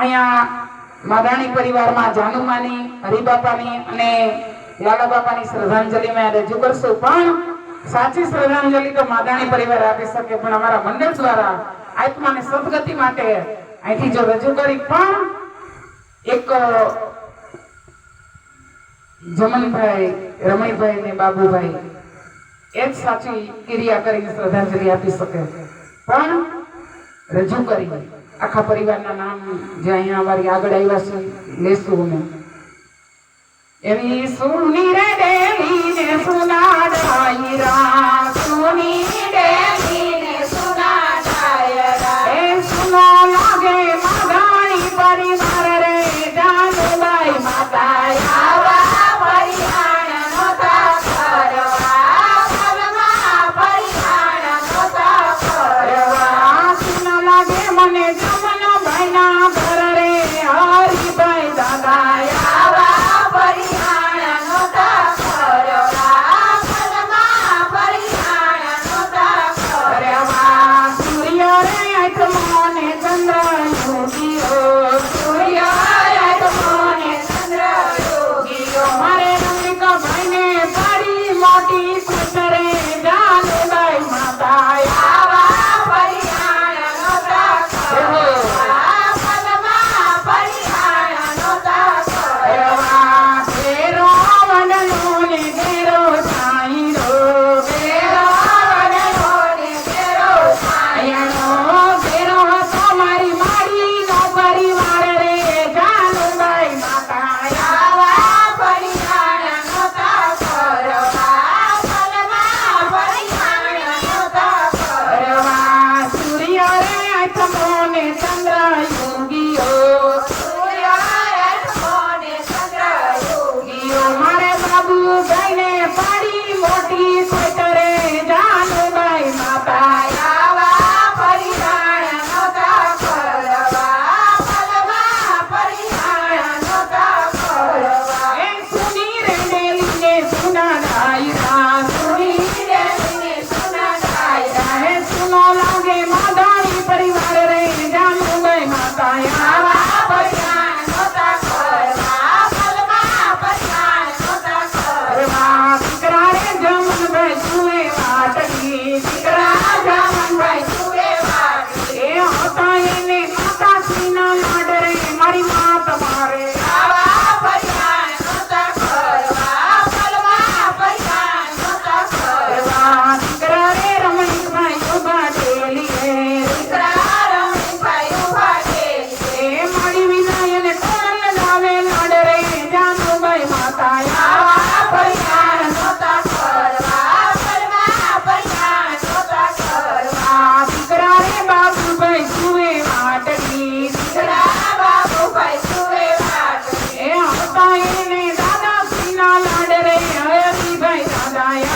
આ માદાણી પરિવારમાં જાનુમાની હરી બાપાની અને લાલા બાપાની શ્રદ્ધાંજલિ મેરે રજોકર સોપણ સાચી શ્રદ્ધાંજલિ તો માદાણી પરિવાર આપી શકે પણ અમારા મંડળ દ્વારા આત્માની સ્વર્ગતિ માટે આથી જો રજોકરી પણ એક જમનભાઈ રમેઈભાઈ ને બાબુભાઈ એકસાથે ક્રિયા કરીને શ્રદ્ધાંજલિ આપી શકે પણ રજોકરી અખા પરિવારનું નામ જે અહીં આગળ આઈવ છે લેસુ હું ને એવી સુનિરે દેની સુના I'm Abu Zainab. Messiah.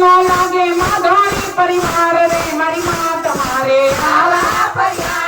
નો લાગે માધવાની પરિવાર રે મારી માં તમારે આલા પરિવાર